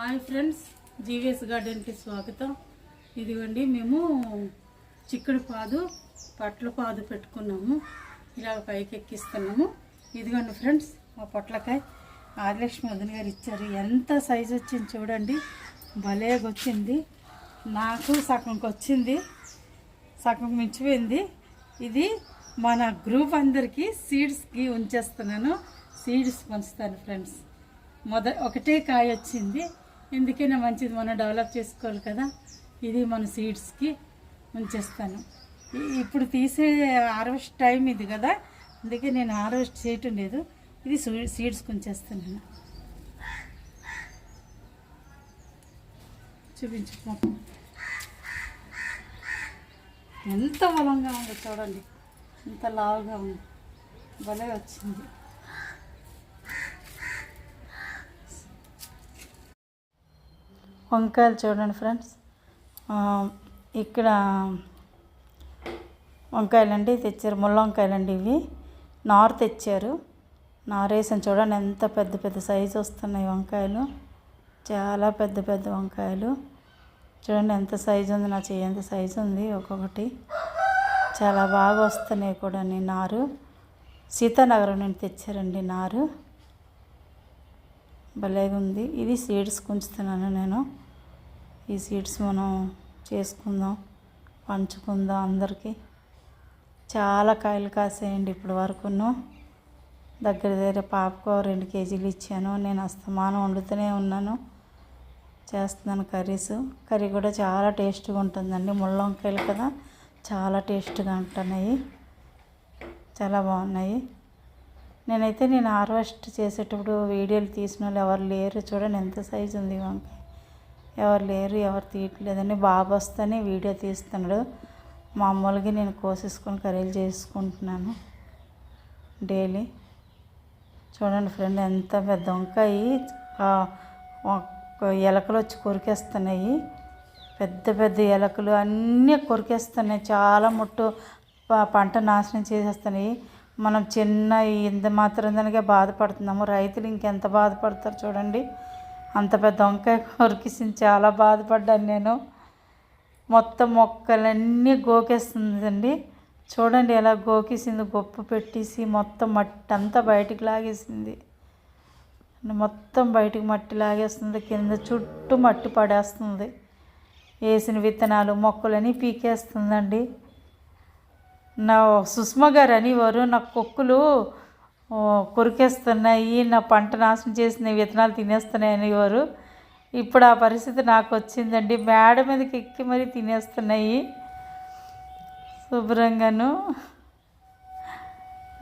Hi friends GVS గార్డెన్కి స్వాగతం. ఇదిగోండి మేము చిక్కుడు పాదు పట్ల పాదు పెట్టుకున్నాము. ఇలా పైకి ఎక్కిస్తున్నాము ఇదిగోండి ఫ్రెండ్స్ మా పొట్లకాయ ఆదిలక్ష్మి వదిన గారు ఇచ్చారు. ఎంత సైజు వచ్చింది చూడండి. భలేగా వచ్చింది నాకు సగంకి వచ్చింది సగం మించిపోయింది. ఇది మన గ్రూప్ అందరికీ సీడ్స్కి ఉంచేస్తున్నాను. Seeds పంచుతాను friends. మొద ఒకటే కాయ వచ్చింది. ఎందుకైనా మంచిది మనం డెవలప్ చేసుకోవాలి కదా. ఇది మన సీడ్స్కి ఉంచేస్తాను ఇప్పుడు తీసే హార్వెస్ట్ టైం ఇది కదా. అందుకే నేను హార్వెస్ట్ చేయటం లేదు. ఇది సీడ్స్కి ఉంచేస్తాను చూపించు మొత్తం. ఎంత బలంగా ఉంది చూడండి. ఎంత లావుగా ఉంది. భలే వచ్చింది. వంకాయలు చూడండి ఫ్రెండ్స్. ఇక్కడ వంకాయలండి తెచ్చారు. ముళ్ళ వంకాయలండి ఇవి. నారు తెచ్చారు. నారు వేసాను చూడండి ఎంత పెద్ద పెద్ద సైజు వస్తున్నాయి వంకాయలు. చాలా పెద్ద పెద్ద వంకాయలు. చూడండి ఎంత సైజు ఉంది నా చెయ్యి ఎంత సైజు ఉంది ఒక్కొక్కటి. చాలా బాగా వస్తున్నాయి కూడా నారు. సీతానగరం నుండి తెచ్చారండి నారు. భలేగా ఉంది ఇది సీడ్స్ ఉంచుతున్నాను నేను. ఈ సీడ్స్ మనం చేసుకుందాం పంచుకుందాం అందరికీ. చాలా కాయలు కాసేయండి ఇప్పటి వరకును. దగ్గర దగ్గర పాపకు రెండు కేజీలు ఇచ్చాను. నేను అస్తమానం వండుతూనే ఉన్నాను. చేస్తున్నాను కర్రీస్. కర్రీ కూడా చాలా టేస్ట్గా ఉంటుందండి. ముళ్ళ వంకాయలు కదా చాలా టేస్ట్గా ఉంటున్నాయి. చాలా బాగున్నాయి. నేనైతే నేను హార్వెస్ట్ చేసేటప్పుడు వీడియోలు తీసిన వాళ్ళు ఎవరు లేరు. చూడండి ఎంత సైజు ఉంది వంకాయ. ఎవరు లేరు ఎవరు తీయట్లేదని బాబు వస్తేనే వీడియో తీస్తున్నాడు. మామూలుగా నేను కోసేసుకొని కర్రీలు చేసుకుంటున్నాను డైలీ. చూడండి ఫ్రెండ్ ఎంత పెద్ద వంకాయ. ఒక ఎలకలు వచ్చి కొరికేస్తున్నాయి. పెద్ద పెద్ద ఎలకలు అన్నీ కొరికేస్తున్నాయి. చాలా ముట్టు పంట నాశనం చేసేస్తున్నాయి. మనం చిన్న ఇంత మాత్రం దానికే బాధపడుతున్నాము రైతులు ఇంకెంత బాధపడతారు చూడండి. అంత పెద్ద వంకాయ కొరికేసింది చాలా బాధపడ్డాను నేను. మొత్తం మొక్కలన్నీ గోకేస్తుందండి. చూడండి ఎలా గోకేసింది గొప్ప పెట్టేసి మొత్తం మట్టి అంతా బయటికి లాగేసింది. మొత్తం బయటికి మట్టి లాగేస్తుంది కింద చుట్టూ మట్టి పడేస్తుంది. వేసిన విత్తనాలు మొక్కలని పీకేస్తుందండి. నా సుష్మా గారు అనేవారు నా కుక్కలు కొరికేస్తున్నాయి నా పంట నాశనం చేసిన విత్తనాలు తినేస్తున్నాయి అనేవారు. ఇప్పుడు ఆ పరిస్థితి నాకు వచ్చిందండి. మేడ మీదకి ఎక్కి మరీ తినేస్తున్నాయి. శుభ్రంగాను.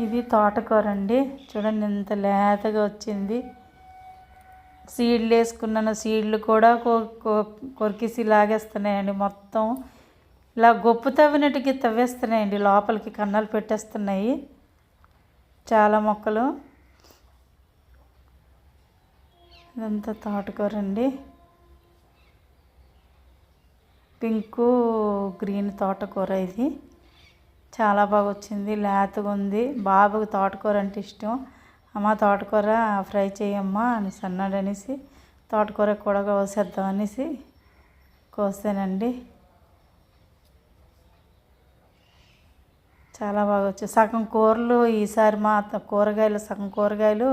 ఇది తోటకూర అండి చూడండి ఎంత లేతగా వచ్చింది. సీడ్లు వేసుకున్నాను సీడ్లు కూడా కొ- కొ- కొరికేసి లాగేస్తున్నాయండి మొత్తం. ఇలా గొప్పు తవ్వినట్టుగా తవ్వేస్తున్నాయండి. లోపలికి కన్నాలు పెట్టేస్తున్నాయి. చాలా మొక్కలు. ఇదంతా తోటకూర అండి పింకు గ్రీన్ తోటకూర ఇది. చాలా బాగా వచ్చింది లేతగా ఉంది బాబుకి తోటకూర అంటే ఇష్టం. అమ్మ తోటకూర ఫ్రై చేయమ్మా అని అన్నాడు అనేసి తోటకూర కూడా కోసేద్దాం అనేసి కోసానండి. చాలా బాగా వచ్చాయి. సగం కూరలు ఈసారి మా అత్త కూరగాయలు సగం కూరగాయలు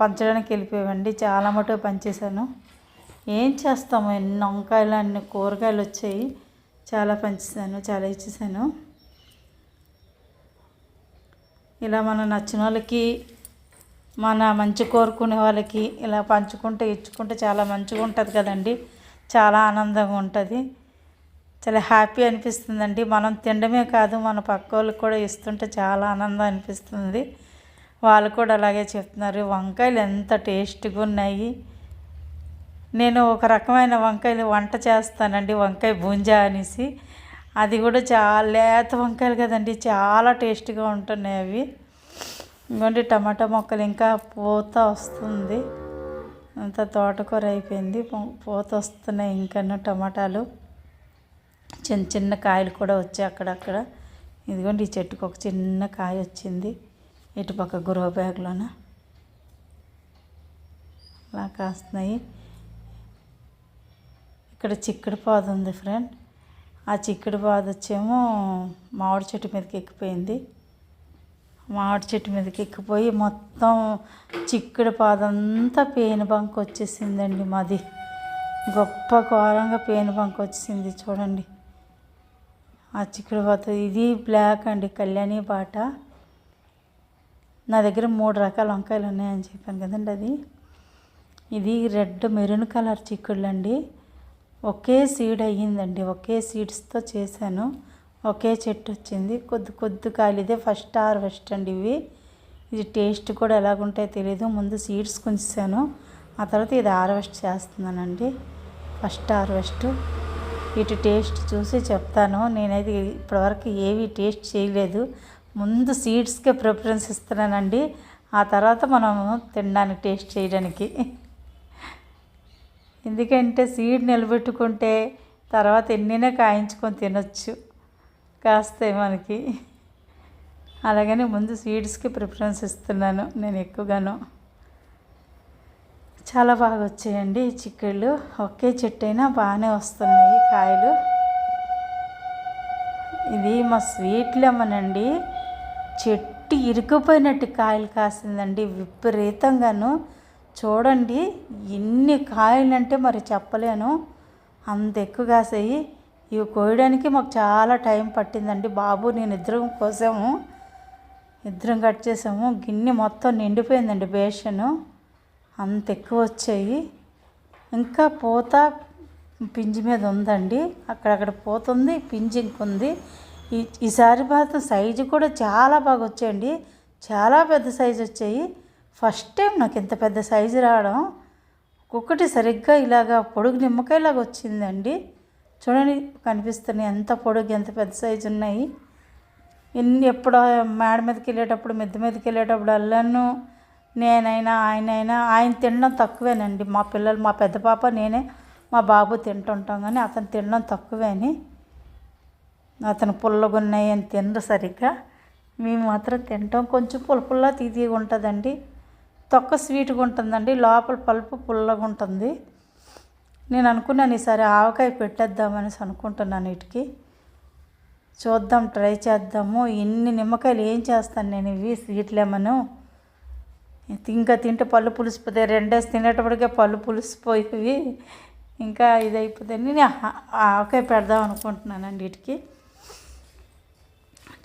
పంచడానికి వెళ్ళిపోయావండి చాలా మటుకు పంచేశాను. ఏం చేస్తాము? ఎన్ని వంకాయలు అన్ని కూరగాయలు వచ్చాయి. చాలా పంచేసాను చాలా ఇచ్చేసాను ఇలా మన నచ్చిన వాళ్ళకి మన మంచి కోరుకునే వాళ్ళకి ఇలా పంచుకుంటే ఇచ్చుకుంటే చాలా మంచిగా ఉంటుంది కదండి. చాలా ఆనందంగా ఉంటుంది. చాలా హ్యాపీ అనిపిస్తుందండి. మనం తినడమే కాదు మన పక్క వాళ్ళకి కూడా ఇస్తుంటే చాలా ఆనందం అనిపిస్తుంది. వాళ్ళు కూడా అలాగే చెప్తున్నారు. వంకాయలు ఎంత టేస్ట్గా ఉన్నాయి. నేను ఒక రకమైన వంకాయలు వంట చేస్తానండి వంకాయ బూంజా అనేసి. అది కూడా చాలా లేత వంకాయలు కదండి చాలా టేస్ట్గా ఉంటున్నాయి అవి. ఇంకోటి టమాటా మొక్కలు ఇంకా పూత వస్తుంది. అంత తోటకూర అయిపోయింది. పూ- పూత వస్తున్నాయి ఇంకన్నా టమాటాలు. చిన్న చిన్న కాయలు కూడా వచ్చాయి అక్కడక్కడ. ఇదిగోండి ఈ చెట్టుకు ఒక చిన్న కాయ వచ్చింది. ఇటుపక్క గ్రో బ్యాగ్లోన. అలా కాస్తున్నాయి. ఇక్కడ చిక్కుడు పాదు ఉంది ఫ్రెండ్. ఆ చిక్కుడు పాదు వచ్చేమో మామిడి చెట్టు మీదకి ఎక్కిపోయింది. మామిడి చెట్టు మీదకి ఎక్కిపోయి మొత్తం చిక్కుడు పాదంతా పేను బంక్ వచ్చేసిందండి మాది. గొప్ప ఘోరంగా పేను బంక్ వచ్చేసింది చూడండి. ఆ చిక్కుడు పోతుంది ఇది బ్లాక్ అండి కళ్యాణి బాట. నా దగ్గర మూడు రకాల వంకాయలు ఉన్నాయని చెప్పాను కదండి అది. ఇది రెడ్ మెరూన్ కలర్ చిక్కుళ్ళు అండి ఒకే సీడ్ అయ్యిందండి ఒకే సీడ్స్తో చేశాను. ఒకే చెట్టు వచ్చింది. కొద్ది కొద్ది కాయలు. ఇదే ఫస్ట్ హార్వెస్ట్ అండి ఇవి. ఇది టేస్ట్ కూడా ఎలాగుంటాయో తెలియదు ముందు సీడ్స్ కొంచాను ఆ తర్వాత ఇది హార్వెస్ట్ చేస్తున్నానండి. First harvest. ఇటు టేస్ట్ చూసి చెప్తాను. నేనైతే ఇప్పటివరకు ఏవి టేస్ట్ చేయలేదు. ముందు సీడ్స్కే ప్రిఫరెన్స్ ఇస్తున్నానండి. ఆ తర్వాత మనము తినడానికి టేస్ట్ చేయడానికి. ఎందుకంటే సీడ్ నిలబెట్టుకుంటే తర్వాత ఎన్నైనా కాయించుకొని తినొచ్చు. కాస్తాయి మనకి. అలాగని ముందు సీడ్స్కి ప్రిఫరెన్స్ ఇస్తున్నాను నేను ఎక్కువగాను. చాలా బాగా వచ్చాయండి ఈ చిక్కుళ్ళు. ఒకే చెట్టు అయినా బాగానే వస్తున్నాయి కాయలు. ఇది మా స్వీట్ లెమన్ అండి చెట్టు ఇరుకుపోయినట్టు కాయలు కాసిందండి విపరీతంగాను. చూడండి ఎన్ని కాయలు అంటే మరి చెప్పలేను. అంత ఎక్కువ కాసాయి. ఇవి కోయడానికి మాకు చాలా టైం పట్టిందండి. బాబు నేను ఇద్దరం కోసాము. ఇద్దరం కట్ చేసాము. గిన్నె మొత్తం నిండిపోయిందండి బేషను. అంత ఎక్కువ వచ్చాయి ఇంకా పూత పింజి మీద ఉందండి అక్కడక్కడ పోతుంది ఉంది పింజి ఇంకుంది ఈ ఈసారి మాత్రం సైజు కూడా చాలా బాగా వచ్చాయండి చాలా పెద్ద సైజు వచ్చాయి ఫస్ట్ టైం నాకు ఇంత పెద్ద సైజు రావడం. ఒక్కొక్కటి సరిగ్గా ఇలాగా పొడుగు నిమ్మకాయలాగా వచ్చిందండి చూడండి కనిపిస్తున్నాయి ఎంత పొడుగు ఎంత పెద్ద సైజు ఉన్నాయి ఎన్ని ఎప్పుడో మేడ మీదకి వెళ్ళేటప్పుడు మిద్దె మీదకి వెళ్ళేటప్పుడు అల్లాను నేనైనా ఆయనైనా ఆయన తినడం తక్కువేనండి. మా పిల్లలు మా పెద్ద పాప నేనే మా బాబు తింటుంటాం కానీ అతను తినడం తక్కువేని. అతను పుల్లగున్నాయి అని తినరు సరిగ్గా. మేము మాత్రం తింటాం. కొంచెం పుల్ల పుల్ల తీతిగా ఉంటుందండి. తొక్క స్వీట్గా ఉంటుందండి. లోపల పలుపు పుల్లగా ఉంటుంది. నేను అనుకున్నాను ఈసారి ఆవకాయ పెట్టేద్దామనేసి అనుకుంటున్నాను వీటికి చూద్దాం ట్రై చేద్దాము. ఎన్ని నిమ్మకాయలు ఏం చేస్తాను నేను ఇవి స్వీట్లేమను? ఇంకా తింటే పళ్ళు పులిసిపోతాయి. రెండేసి తినేటప్పటికే పళ్ళు పులిసిపోయేవి. ఇంకా ఇది అయిపోతుంది నేను ఆవకాయ పెడదాం అనుకుంటున్నానండి వీటికి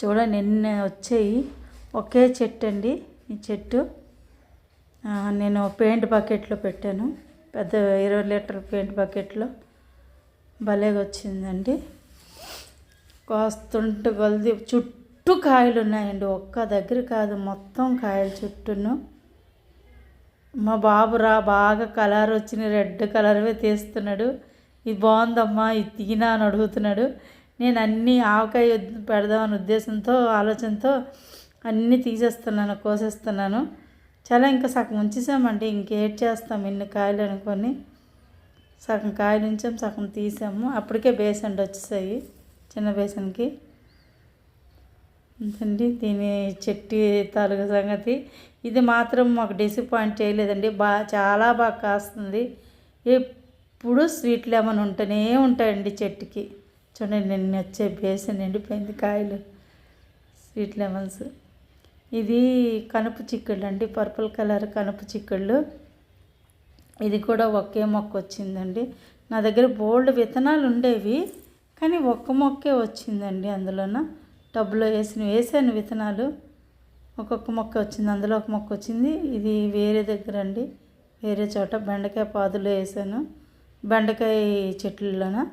చూడండి ఎన్ని వచ్చాయి. ఒకే చెట్టు అండి ఈ చెట్టు. నేను పెయింట్ బకెట్లో పెట్టాను. పెద్ద ఇరవై లీటర్ పెయింట్ బకెట్లో. భలేగా వచ్చిందండి. కాస్తుంటే కొలది. చుట్టూ కాయలు ఉన్నాయండి ఒక్క దగ్గర కాదు మొత్తం కాయలు చుట్టూను. మా బాబు రా బాగా కలర్ వచ్చిన రెడ్ కలర్వే తీస్తున్నాడు. ఇది బాగుందమ్మా ఇది తీనా అని అడుగుతున్నాడు. నేను అన్నీ ఆవకాయ పెడదామని ఉద్దేశంతో ఆలోచనతో అన్నీ తీసేస్తున్నాను కోసేస్తున్నాను. చాలా ఇంకా సగం ఉంచేసామండి ఇంకేట్ చేస్తాం? ఇన్ని కాయలు అనుకొని సగం కాయలు ఉంచాం సగం తీసాము. అప్పటికే బేసన్ వచ్చేసాయి చిన్న బేసన్కి. అండి దీని చెట్టి తాలూకు సంగతి. ఇది మాత్రం మాకు డిసప్పాయింట్ చేయలేదండి. బాగా చాలా బాగా కాస్తుంది. ఎప్పుడు స్వీట్ లెమన్ ఉంటూనే ఉంటాయండి చెట్టుకి. చూడండి నిన్న వచ్చే బేసన్ ఎండిపోయింది కాయలు. Sweet lemons. ఇది కనుపు చిక్కుళ్ళు అండి. పర్పుల్ కలర్ కనుపు చిక్కుళ్ళు. ఇది కూడా ఒకే మొక్క వచ్చిందండి. నా దగ్గర బోల్డ్ విత్తనాలు ఉండేవి కానీ ఒక్క మొక్కే వచ్చిందండి అందులోన. టబ్లో వేసిన వేసాను విత్తనాలు. ఒక్కొక్క మొక్క వచ్చింది అందులో ఒక మొక్క వచ్చింది. ఇది వేరే దగ్గర అండి. వేరే చోట బెండకాయ పాదులు వేసాను. బెండకాయ చెట్లలోన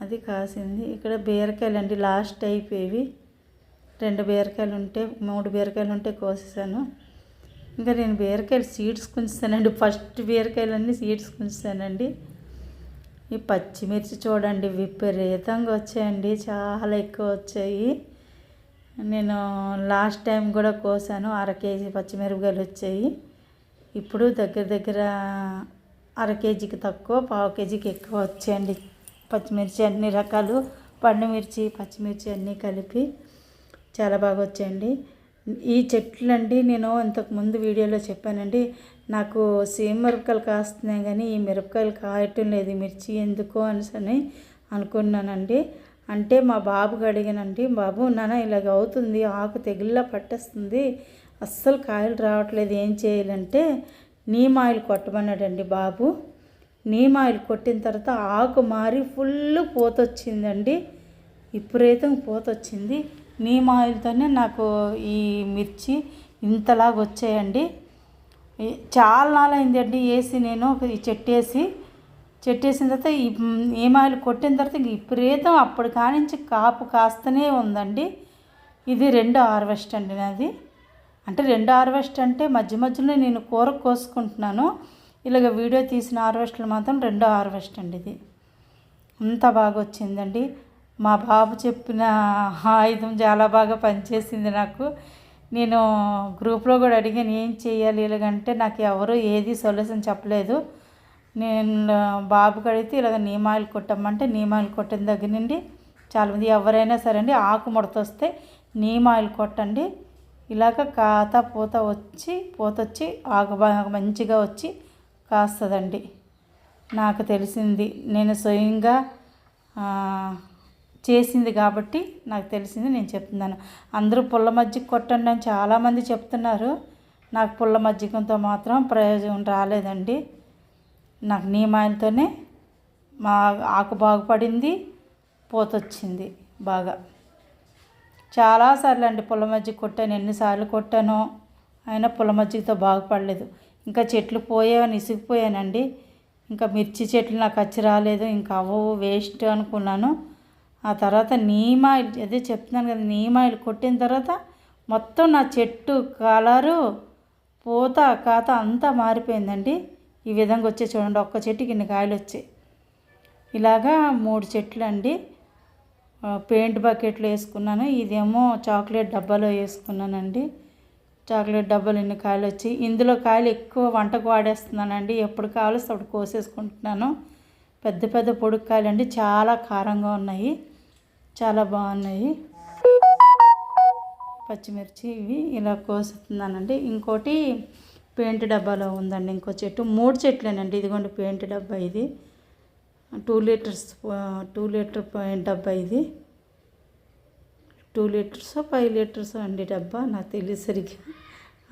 అది కాసింది. ఇక్కడ బీరకాయలు అండి లాస్ట్ అయిపోయేవి. రెండు బీరకాయలు ఉంటే మూడు బీరకాయలు ఉంటే కోసేసాను. ఇంకా నేను బీరకాయలు సీడ్స్ కుంచుతానండి. ఫస్ట్ బీరకాయలన్నీ సీడ్స్ కుంచుతానండి. ఈ పచ్చిమిర్చి చూడండి విపరీతంగా వచ్చాయండి. చాలా ఎక్కువ వచ్చాయి. నేను లాస్ట్ టైం కూడా కోసాను. అర కేజీ పచ్చిమిరపకాయలు వచ్చాయి. ఇప్పుడు దగ్గర దగ్గర అర కేజీకి తక్కువ పావు కేజీకి ఎక్కువ వచ్చాయండి. పచ్చిమిర్చి అన్ని రకాలు పండుమిర్చి పచ్చిమిర్చి అన్నీ కలిపి చాలా బాగా వచ్చాయండి. ఈ చెట్లండి నేను ఇంతకుముందు వీడియోలో చెప్పానండి నాకు సేమ్ మిరపకాయలు కాస్తున్నాయి కానీ ఈ మిరపకాయలు కాయటం లేదు మిర్చి ఎందుకో అని అనుకున్నానండి. అంటే మా బాబుకి అడిగానండి బాబు నాన్న ఇలాగ అవుతుంది ఆకు తెగుల్లా పట్టేస్తుంది అస్సలు కాయలు రావట్లేదు ఏం చేయాలంటే నీమ్ ఆయిల్ కొట్టమన్నాడండి బాబు. నీమ్ ఆయిల్ కొట్టిన తర్వాత ఆకు మారి ఫుల్ పోతొచ్చిందండి. విపరీతం పోతొచ్చింది. నీమ్ ఆయిల్తోనే నాకు ఈ మిర్చి ఇంతలాగా వచ్చాయండి చాలా నాలైందండి వేసి నేను ఈ చెట్టు వేసి చెట్టేసిన తర్వాత ఈ ఏమాయిలు కొట్టిన తర్వాత ఇంక విపరీతం అప్పటి కానించి కాపు కాస్తూనే ఉందండి. ఇది రెండో హార్వెస్ట్ అండి నాది. అంటే రెండో హార్వెస్ట్ అంటే మధ్య మధ్యలో నేను కూర కోసుకుంటున్నాను. ఇలాగ వీడియో తీసిన హార్వెస్ట్లు మాత్రం రెండో హార్వెస్ట్ అండి ఇది. అంత బాగా వచ్చిందండి. మా బాబు చెప్పిన ఆయుధం చాలా బాగా పనిచేసింది నాకు. నేను గ్రూప్లో కూడా అడిగాను ఏం చేయాలి ఇలాగంటే నాకు ఎవరు ఏది సొల్యూషన్ చెప్పలేదు. నేను బాబుకి అడిగితే ఇలాగ నీమాయిల్ కొట్టమంటే నీమాయిల్ కొట్టిన దగ్గర నుండి చాలామంది ఎవరైనా సరే అండి ఆకు ముడత వస్తే ఆయిల్ కొట్టండి. ఇలాగ కాత పూత వచ్చి పూత వచ్చి ఆకు బాగా మంచిగా వచ్చి కాస్తుందండి. నాకు తెలిసింది. నేను స్వయంగా చేసింది కాబట్టి నాకు తెలిసింది నేను చెప్తున్నాను. అందరూ పుల్ల మజ్జిగ కొట్టండి అని చాలామంది చెప్తున్నారు. నాకు పుల్ల మజ్జిగంతో మాత్రం ప్రయోజనం రాలేదండి. నాకు నీమాయిలతోనే మా ఆకు బాగుపడింది పోతొచ్చింది బాగా. చాలాసార్లు అండి పుల్ల మజ్జిగ కొట్టాను ఎన్నిసార్లు కొట్టానో అయినా పుల్ల మజ్జిగతో బాగుపడలేదు. ఇంకా చెట్లు పోయావని ఇసిగిపోయానండి ఇంకా మిర్చి చెట్లు నాకు వచ్చి రాలేదు ఇంకా అవ్వవు వేస్ట్ అనుకున్నాను. ఆ తర్వాత నీమాయిల్ అదే చెప్తున్నాను కదా నీమాయిల్ కొట్టిన తర్వాత మొత్తం నా చెట్టు కలరు పూత కాత అంతా మారిపోయిందండి. ఈ విధంగా వచ్చే చూడండి ఒక్క చెట్టుకి ఇన్ని కాయలు వచ్చాయి. ఇలాగా మూడు చెట్లు అండి. పెయింట్ బకెట్లో వేసుకున్నాను. ఇదేమో చాక్లెట్ డబ్బాలో వేసుకున్నానండి. చాక్లెట్ డబ్బాలు ఎన్ని కాయలు వచ్చి ఇందులో కాయలు ఎక్కువ వంటకు వాడేస్తున్నానండి. ఎప్పుడు కావాలో అప్పుడు కోసేసుకుంటున్నాను. పెద్ద పెద్ద పొడుగు కాయలు అండి. చాలా కారంగా ఉన్నాయి. చాలా బాగున్నాయి. పచ్చిమిర్చి ఇవి ఇలా కోస్తున్నానండి. ఇంకోటి పెయింట్ డబ్బాలో ఉందండి ఇంకో చెట్టు. మూడు చెట్లేనండి. ఇదిగోండి పెయింట్ డబ్బా ఇది. Two litres two litre point డబ్బా ఇది. టూ లీటర్స్ ఫైవ్ లీటర్స్ అండి డబ్బా? నాకు తెలియసరికి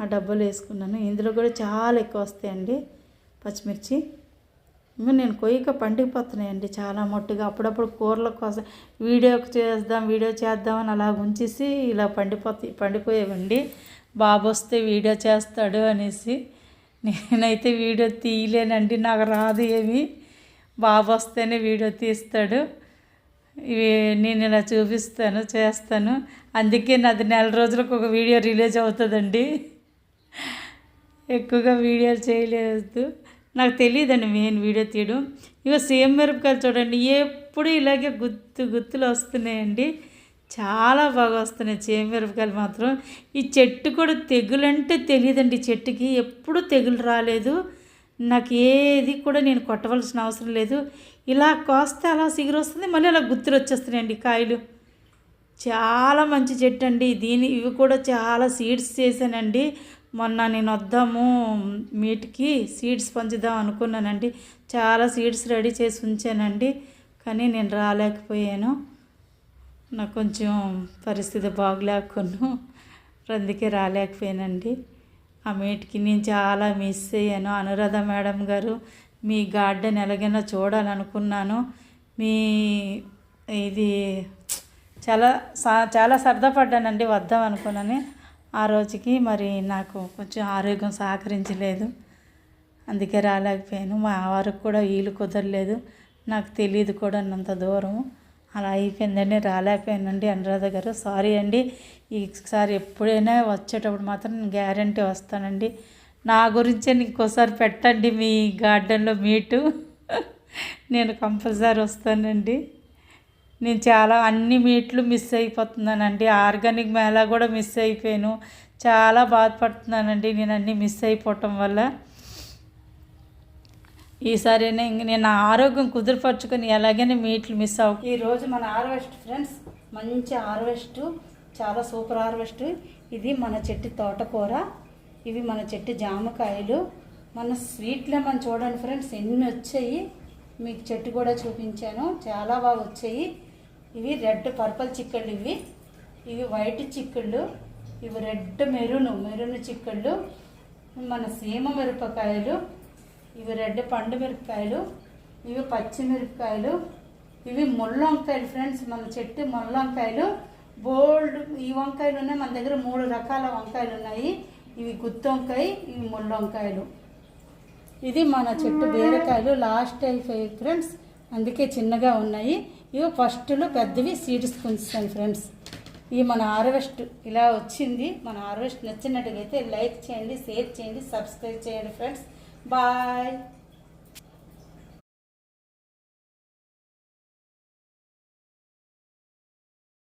ఆ డబ్బాలో వేసుకున్నాను. ఇందులో కూడా చాలా ఎక్కువ వస్తాయండి పచ్చిమిర్చి. ఇంకా నేను కొయ్యక పండిపోతున్నాయండి చాలా మట్టుగా. అప్పుడప్పుడు కూరల కోసం వీడియో చేద్దాం వీడియో చేద్దామని అలా ఉంచేసి ఇలా పండిపోతాయి పండిపోయేవండి. బాబు వస్తే వీడియో చేస్తాడు అనేసి నేనైతే వీడియో తీయలేనండి నాకు రాదు ఏమి. బాబు వస్తేనే వీడియో తీస్తాడు. ఇవి నేను ఇలా చూపిస్తాను చేస్తాను. అందుకే నాది నెల రోజులకు ఒక వీడియో రిలీజ్ అవుతుందండి. ఎక్కువగా వీడియోలు చేయలేదు. నాకు తెలియదండి మెయిన్ వీడియో తీయడం. ఇక సేమ్ మిరపకాయలు చూడండి ఎప్పుడు ఇలాగే గుత్తు గుత్తులు వస్తున్నాయండి. చాలా బాగా వస్తున్నాయి చేమిరపకాయలు మాత్రం. ఈ చెట్టు కూడా తెగులంటే తెలియదండి. చెట్టుకి ఎప్పుడు తెగులు రాలేదు. నాకు ఏది కూడా నేను కొట్టవలసిన అవసరం లేదు. ఇలా కోస్తే అలా సిగురు వస్తుంది మళ్ళీ అలా గుత్తులు వచ్చేస్తున్నాయండి కాయలు. చాలా మంచి చెట్టు అండి. దీని ఇవి కూడా చాలా సీడ్స్ చేశానండి. మొన్న నేను వద్దాము మీట్కి సీడ్స్ పంచుదాం అనుకున్నానండి. చాలా సీడ్స్ రెడీ చేసి ఉంచానండి. కానీ నేను రాలేకపోయాను. నాకు కొంచెం పరిస్థితి బాగలేకున్నాను అందుకే రాలేకపోయానండి. ఆ మీట్కి నేను చాలా మిస్ అయ్యాను. అనురాధ మేడం గారు మీ గార్డెన్ ఎలాగైనా చూడాలనుకున్నాను. మీ ఇది చాలా సా- చాలా సరదా పడ్డానండి. వద్దాం అనుకున్నాను. ఆ రోజుకి మరి నాకు కొంచెం ఆరోగ్యం సహకరించలేదు. అందుకే రాలేకపోయాను. మా వారికి కూడా వీలు కుదరలేదు. నాకు తెలియదు కూడా అంత దూరం. అలా అయిపోయిందండి రాలేకపోయానండి అనురాధ గారు. సారీ అండి ఈసారి ఎప్పుడైనా వచ్చేటప్పుడు మాత్రం గ్యారంటీ వస్తానండి. నా గురించే ఇంకోసారి పెట్టండి మీ గార్డెన్లో మీటు. నేను కంపల్సరీ వస్తానండి. నేను చాలా అన్ని మీట్లు మిస్ అయిపోతున్నానండి. ఆర్గానిక్ మేళా కూడా మిస్ అయిపోయాను. చాలా బాధపడుతున్నానండి నేను అన్నీ మిస్ అయిపోవటం వల్ల. ఈసారి ఇంక నేను నా ఆరోగ్యం కుదురుపరుచుకొని ఎలాగైనా మీట్లు మిస్ అవ్వకు ఈరోజు మన హార్వెస్ట్ ఫ్రెండ్స్ మంచి హార్వెస్ట్ చాలా సూపర్ హార్వెస్ట్. ఇది మన చెట్టు తోటకూర ఇవి మన చెట్టు జామకాయలు. మన స్వీట్లో మనం చూడండి ఫ్రెండ్స్ ఎన్ని వచ్చాయి? మీకు చెట్టు కూడా చూపించాను చాలా బాగా వచ్చాయి. ఇవి రెడ్ పర్పల్ చిక్కళ్ళు ఇవి. ఇవి వైట్ చిక్కుళ్ళు ఇవి రెడ్ మెరూను మెరూన్ చిక్కుళ్ళు. మన సీమ మిరపకాయలు ఇవి రెడ్ పండు మిరపకాయలు ఇవి పచ్చిమిరపకాయలు ఇవి ముళ్ళ వంకాయలు ఫ్రెండ్స్ మన చెట్టు ముళ్ళ వంకాయలు. బోల్డ్ ఈ వంకాయలు ఉన్నాయి మన దగ్గర మూడు రకాల వంకాయలు ఉన్నాయి ఇవి గుత్తి వంకాయ ఇవి ముళ్ళ వంకాయలు. ఇది మన చెట్టు బీరకాయలు లాస్ట్ అయిపోయి ఫ్రెండ్స్. అందుకే చిన్నగా ఉన్నాయి. ఇవి ఫస్ట్లో పెద్దవి సీడ్స్ కొంచుతాను ఫ్రెండ్స్. ఇవి మన హార్వెస్ట్ ఇలా వచ్చింది. మన హార్వెస్ట్ నచ్చినట్టుగా అయితే లైక్ చేయండి షేర్ చేయండి సబ్స్క్రైబ్ చేయండి ఫ్రెండ్స్. Bye.